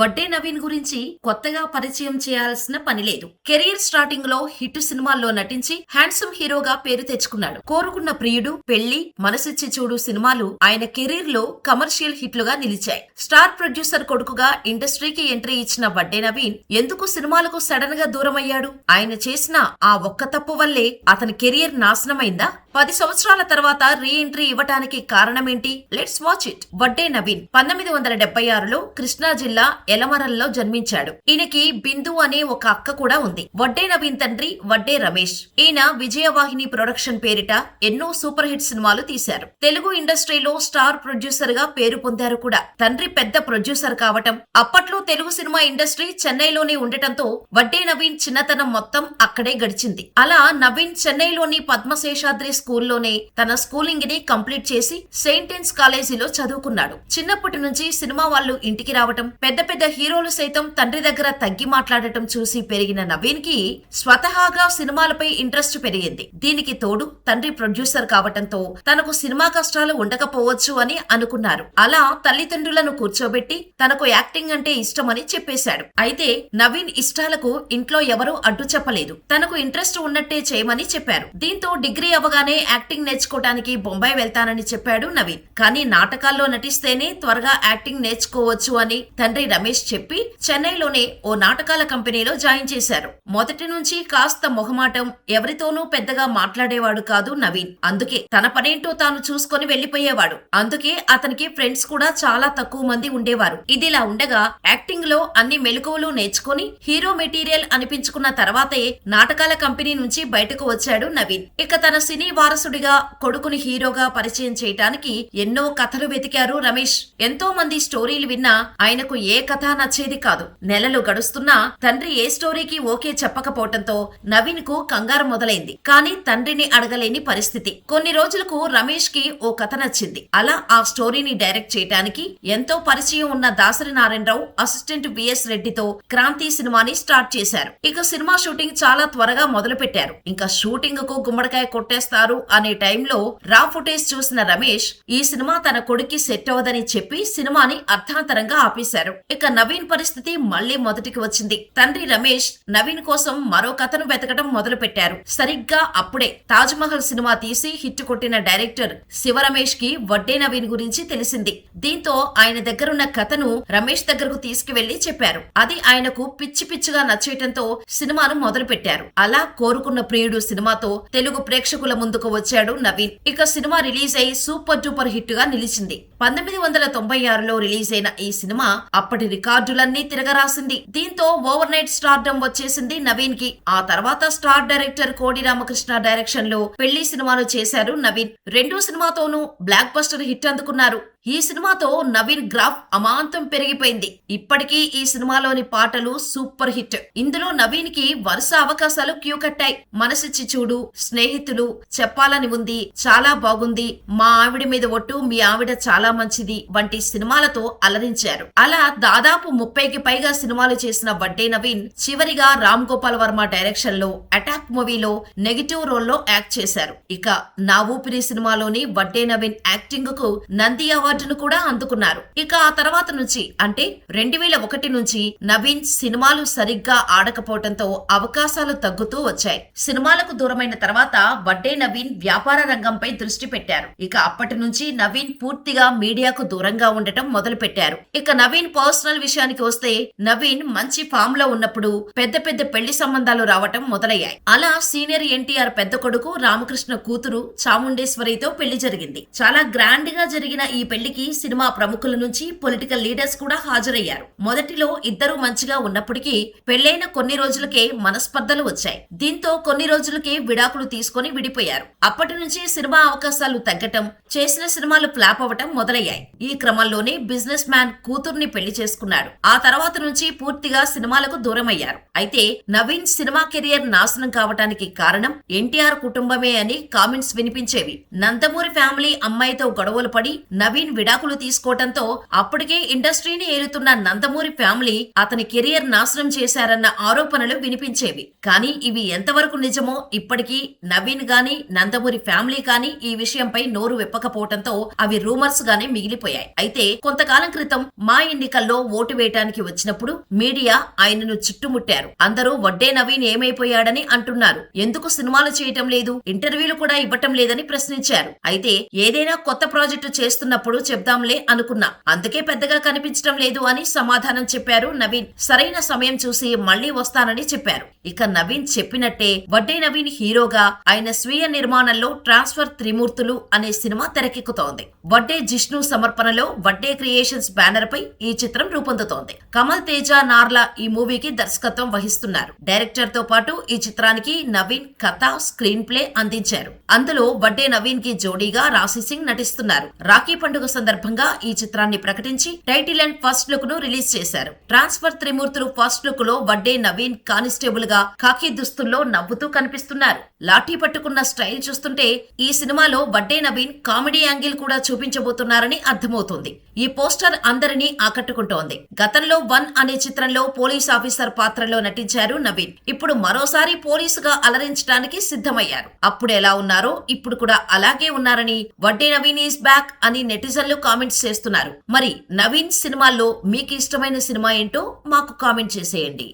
వడ్డే నవీన్ గురించి కొత్తగా పరిచయం చేయాల్సిన పని లేదు. కెరీర్ స్టార్టింగ్లో హిట్ సినిమాల్లో నటించి హ్యాండ్సమ్ హీరోగా పేరు తెచ్చుకున్నాడు. కోరుకున్న ప్రియుడు పెళ్ళి మనసిచ్చి చూడు సినిమాలు ఆయన కెరీర్లో కమర్షియల్ హిట్లుగా నిలిచాయి. స్టార్ ప్రొడ్యూసర్ కొడుకుగా ఇండస్ట్రీకి ఎంట్రీ ఇచ్చిన వడ్డే నవీన్ ఎందుకు సినిమాలకు సడన్గా దూరమయ్యాడు? ఆయన చేసిన ఆ ఒక్క తప్పు వల్లే అతని కెరియర్ నాశనమైందా? పది సంవత్సరాల తర్వాత రీ ఎంట్రీ ఇవ్వటానికి కారణమేంటి? Let's watch it Vadde Naveen పంతొమ్మిది వందల డెబ్బై ఆరులో కృష్ణా జిల్లా ఎలమరల్లో జన్మించాడు. ఈయనకి బిందు అనే ఒక అక్క కూడా ఉంది. వడ్డే నవీన్ తండ్రి వడ్డే రమేష్. ఈయన విజయవాహిని ప్రొడక్షన్ పేరిట ఎన్నో సూపర్ హిట్ సినిమాలు తీశారు. తెలుగు ఇండస్ట్రీలో స్టార్ ప్రొడ్యూసర్గా పేరు పొందారు కూడా. తండ్రి పెద్ద ప్రొడ్యూసర్ కావటం అప్పట్లో తెలుగు సినిమా ఇండస్ట్రీ చెన్నైలోనే ఉండటంతో వడ్డే నవీన్ చిన్నతనం మొత్తం అక్కడే గడిచింది. అలా నవీన్ చెన్నైలోని పద్మశేషాద్రి స్కూల్లోనే. తన స్కూలింగ్ని కంప్లీట్ చేసి సెయింటెన్స్ కాలేజీలో చదువుకున్నాడు. చిన్నప్పటి నుంచి సినిమా వాళ్ళు ఇంటికి రావటం పెద్ద పెద్ద హీరోలు సైతం తండ్రి దగ్గర తగ్గి మాట్లాడటం చూసి పెరిగిన నవీన్కి స్వతహాగా సినిమాలపై ఇంట్రెస్ట్ పెరిగింది. దీనికి తోడు తండ్రి ప్రొడ్యూసర్ కావటంతో తనకు సినిమా కష్టాలు ఉండకపోవచ్చు అని అనుకున్నారు. అలా తల్లిదండ్రులను కూర్చోబెట్టి తనకు యాక్టింగ్ అంటే ఇష్టమని చెప్పేశాడు. అయితే నవీన్ ఇష్టాలకు ఇంట్లో ఎవరూ అడ్డు చెప్పలేదు. తనకు ఇంట్రెస్ట్ ఉన్నట్టే చేయమని చెప్పారు. దీంతో డిగ్రీ అవ్వగానే యాక్టింగ్ నేర్చుకోవటానికి బొంబాయి వెళ్తానని చెప్పాడు నవీన్. కానీ నాటకాల్లో నటిస్తేనే త్వరగా యాక్టింగ్ నేర్చుకోవచ్చు అని తండ్రి రమేష్ చెప్పి చెన్నైలోనే ఓ నాటకాల కంపెనీలో జాయిన్ చేశారు. మొదటి నుంచి కాస్త మొహమాటం ఎవరితోనూ పెద్దగా మాట్లాడేవాడు కాదు నవీన్. అందుకే తన పనేంటో తాను చూసుకొని వెళ్ళిపోయేవాడు అందుకే అతనికి ఫ్రెండ్స్ కూడా చాలా తక్కువ మంది ఉండేవారు. ఇదిలా ఉండగా యాక్టింగ్లో అన్ని మెలకువలు నేర్చుకుని హీరో మెటీరియల్ అనిపించుకున్న తర్వాతే నాటకాల కంపెనీ నుంచి బయటకు వచ్చాడు నవీన్. ఇక తన సినీ వారసుడిగా కొడుకుని హీరోగా పరిచయం చేయటానికి ఎన్నో కథలు వెతికారు రమేష్. ఎంతో మంది స్టోరీలు విన్నా ఆయనకు ఏ కథ నచ్చేది కాదు. నెలలు గడుస్తున్నా తండ్రి ఏ స్టోరీకి ఓకే చెప్పకపోవటంతో నవీన్కు కంగారు మొదలైంది. కానీ తండ్రిని అడగలేని పరిస్థితి. కొన్ని రోజులకు రమేష్కి ఓ కథ నచ్చింది. అలా ఆ స్టోరీని డైరెక్ట్ చేయటానికి ఎంతో పరిచయం ఉన్న దాసరి నారాయణరావు అసిస్టెంట్ విఎస్ రెడ్డితో క్రాంతి సినిమాని స్టార్ట్ చేశారు. ఇక సినిమా షూటింగ్ చాలా త్వరగా మొదలు పెట్టారు ఇంకా షూటింగ్కు గుమ్మడికాయ కొట్టేస్తారు అనే టైంలో రా ఫుటేజ్ చూసిన రమేష్ ఈ సినిమా తన కొడుక్కి సెట్ అవ్వదని చెప్పి సినిమాని అర్థాంతరంగా ఆపేశారు. ఇక నవీన్ పరిస్థితి మళ్ళీ మొదటికి వచ్చింది. తండ్రి రమేష్ నవీన్ కోసం మరో కథను వెతకడం మొదలు పెట్టారు సరిగ్గా అప్పుడే తాజ్ మహల్ సినిమా తీసి హిట్ కొట్టిన డైరెక్టర్ శివ రమేష్కి వడ్డే నవీన్ గురించి తెలిసింది. దీంతో ఆయన దగ్గరున్న కథను రమేష్ దగ్గరకు తీసుకువెళ్ళి చెప్పారు. అది ఆయనకు పిచ్చి పిచ్చిగా నచ్చేయటంతో సినిమాను మొదలు పెట్టారు అలా కోరుకున్న ప్రియుడు సినిమాతో తెలుగు ప్రేక్షకుల ముందుకు వచ్చాడు నవీన్. ఇక సినిమా రిలీజ్ అయి సూపర్ డూపర్ హిట్గా నిలిచింది. పంతొమ్మిది వందల తొంభై ఆరులో రిలీజ్ అయిన ఈ సినిమా అప్పటి రికార్డులన్నీ తిరగరాసింది. దీంతో ఓవర్ నైట్ స్టార్డమ్ వచ్చేసింది నవీన్కి ఆ తర్వాత స్టార్ డైరెక్టర్ కోడి రామకృష్ణ డైరెక్షన్లో పెళ్ళి సినిమాలు చేశారు నవీన్. రెండు సినిమాతోనూ బ్లాక్ బస్టర్ హిట్ అందుకున్నారు. ఈ సినిమాతో నవీన్ గ్రాఫ్ అమాంతం పెరిగిపోయింది. ఇప్పటికీ ఈ సినిమాలోని పాటలు సూపర్ హిట్. ఇందులో నవీన్కి వరుస అవకాశాలు క్యూ కట్టాయి. మనసిచ్చి చూడు స్నేహితులు చెప్పాలని ఉంది చాలా బాగుంది మా ఆవిడ మీద ఒట్టు మీ ఆవిడ చాలా మంచిది వంటి సినిమాలతో అలరించారు. అలా దాదాపు ముప్పైకి పైగా సినిమాలు చేసిన వడ్డే నవీన్ చివరిగా రామ్ గోపాల్ వర్మ డైరెక్షన్లో అటాక్ మూవీలో నెగిటివ్ రోల్లో యాక్ట్ చేశారు. ఇక నా ఊపిరి సినిమాలోని వడ్డే నవీన్ యాక్టింగ్కు నంది అవార్డును కూడా అందుకున్నారు. ఇక ఆ తర్వాత నుంచి అంటే రెండు వేల ఒకటి నుంచి నవీన్ సినిమాలు సరిగ్గా ఆడకపోవడంతో అవకాశాలు తగ్గుతూ వచ్చాయి. సినిమాలకు దూరమైన తర్వాత వడ్డే నవీన్ వ్యాపార రంగంపై దృష్టి పెట్టారు. ఇక అప్పటి నుంచి నవీన్ పూర్తిగా మీడియాకు దూరంగా ఉండటం మొదలు పెట్టారు ఇక నవీన్ పర్సనల్ విషయానికి వస్తే నవీన్ మంచి ఫామ్లో ఉన్నప్పుడు పెద్ద పెద్ద పెళ్ళి సంబంధాలు రావటం మొదలయ్యాయి. అలా సీనియర్ ఎన్టీఆర్ పెద్ద కొడుకు రామకృష్ణ కూతురు చాముండేశ్వరితో పెళ్ళి జరిగింది. చాలా గ్రాండ్గా జరిగిన ఈ పెళ్ళికి సినిమా ప్రముఖుల నుంచి పొలిటికల్ లీడర్స్ కూడా హాజరయ్యారు. మొదటిలో ఇద్దరు మంచిగా ఉన్నప్పటికీ పెళ్ళైన కొన్ని రోజులకే మనస్పర్ధలు వచ్చాయి. దీంతో కొన్ని రోజులకే విడాకులు తీసుకొని విడిపోయారు. అప్పటి నుంచి సినిమా అవకాశాలు తగ్గటం చేసిన సినిమాలు ఫ్లాప్ అవ్వటం మొదలయ్యాయి. ఈ క్రమంలోనే బిజినెస్ మ్యాన్ కూతుర్ని పెళ్ళి చేసుకున్నాడు. ఆ తర్వాత తర్వాత నుంచి పూర్తిగా సినిమాలకు దూరమయ్యారు. అయితే నవీన్ సినిమా కెరియర్ నాశనం కావటానికి కారణం ఎన్టీఆర్ కుటుంబమే అని కామెంట్స్ వినిపించేవి. నందమూరి ఫ్యామిలీ అమ్మాయితో గొడవలు పడి నవీన్ విడాకులు తీసుకోవటంతో అప్పటికే ఇండస్ట్రీని ఏలుతున్న నందమూరి ఫ్యామిలీ అతని కెరియర్ నాశనం చేశారన్న ఆరోపణలు వినిపించేవి. కానీ ఇవి ఎంతవరకు నిజమో ఇప్పటికీ నవీన్ గాని నందమూరి ఫ్యామిలీ కానీ ఈ విషయంపై నోరు విప్పకపోవడంతో అవి రూమర్స్ గానే మిగిలిపోయాయి. అయితే కొంతకాలం క్రితం మా ఎన్నికల్లో ఓటు వేయటానికి వచ్చినప్పుడు మీడియా ఆయనను చుట్టుముట్టారు. అందరూ వడ్డే నవీన్ ఏమైపోయాడని అంటున్నారు. ఎందుకు సినిమాలు చేయటం లేదు? ఇంటర్వ్యూలు కూడా ఇవ్వటం లేదని ప్రశ్నించారు. అయితే ఏదైనా కొత్త ప్రాజెక్టు చేస్తున్నప్పుడు చెప్దాంలే అనుకున్నా. అందుకే పెద్దగా కనిపించడం లేదు అని సమాధానం చెప్పారు నవీన్. సరైన సమయం చూసి మళ్ళీ వస్తానని చెప్పారు. ఇక నవీన్ చెప్పినట్టే వడ్డే నవీన్ హీరోగా ఆయన స్వీయ నిర్మాణంలో ట్రాన్స్ఫర్ త్రిమూర్తులు అనే సినిమా తెరకెక్కుతోంది. వడ్డే జిష్ణు సమర్పణలో వడ్డే క్రియేషన్స్ బ్యానర్ పై ఈ చిత్రం రూపొందుతోంది. కమల్ తేజ నార్లా ఈ మూవీకి దర్శకత్వం వహిస్తున్నారు. డైరెక్టర్తో పాటు ఈ చిత్రానికి నవీన్ కథ స్క్రీన్ ప్లే అందించారు. అందులో వడ్డే నవీన్కి జోడీగా రాశి సింగ్ నటిస్తున్నారు. రాఖీ పండుగ సందర్భంగా ఈ చిత్రాన్ని ప్రకటించి టైటిల్ అండ్ ఫస్ట్ లుక్ను రిలీజ్ చేశారు. ట్రాన్స్ఫర్ త్రిమూర్తులు ఫస్ట్ లుక్లో వడ్డే నవీన్ కానిస్టేబుల్గా కాకి దుస్తుల్లో నవ్వుతూ కనిపిస్తున్నారు. లాఠీ పట్టుకున్న స్టైల్ చూస్తుంటే ఈ సినిమాలో వడ్డే నవీన్ కామెడీ యాంగిల్ కూడా చూపించబోతున్నారని అర్థమవుతుంది. ఈ పోస్టర్ అందరినీ ఆకట్టుకుంటోంది. గతంలో వన్ అనే చిత్రంలో పోలీస్ ఆఫీసర్ పాత్రలో నటించారు నవీన్. ఇప్పుడు మరోసారి పోలీసుగా అలరించడానికి సిద్ధమయ్యారు. అప్పుడు ఎలా ఉన్నారో ఇప్పుడు కూడా అలాగే ఉన్నారని వడ్డే నవీన్ ఈస్ బ్యాక్ అని నెటిజన్లు కామెంట్స్ చేస్తున్నారు. మరి నవీన్ సినిమాల్లో మీకు ఇష్టమైన సినిమా ఏంటో మాకు కామెంట్ చేసేయండి.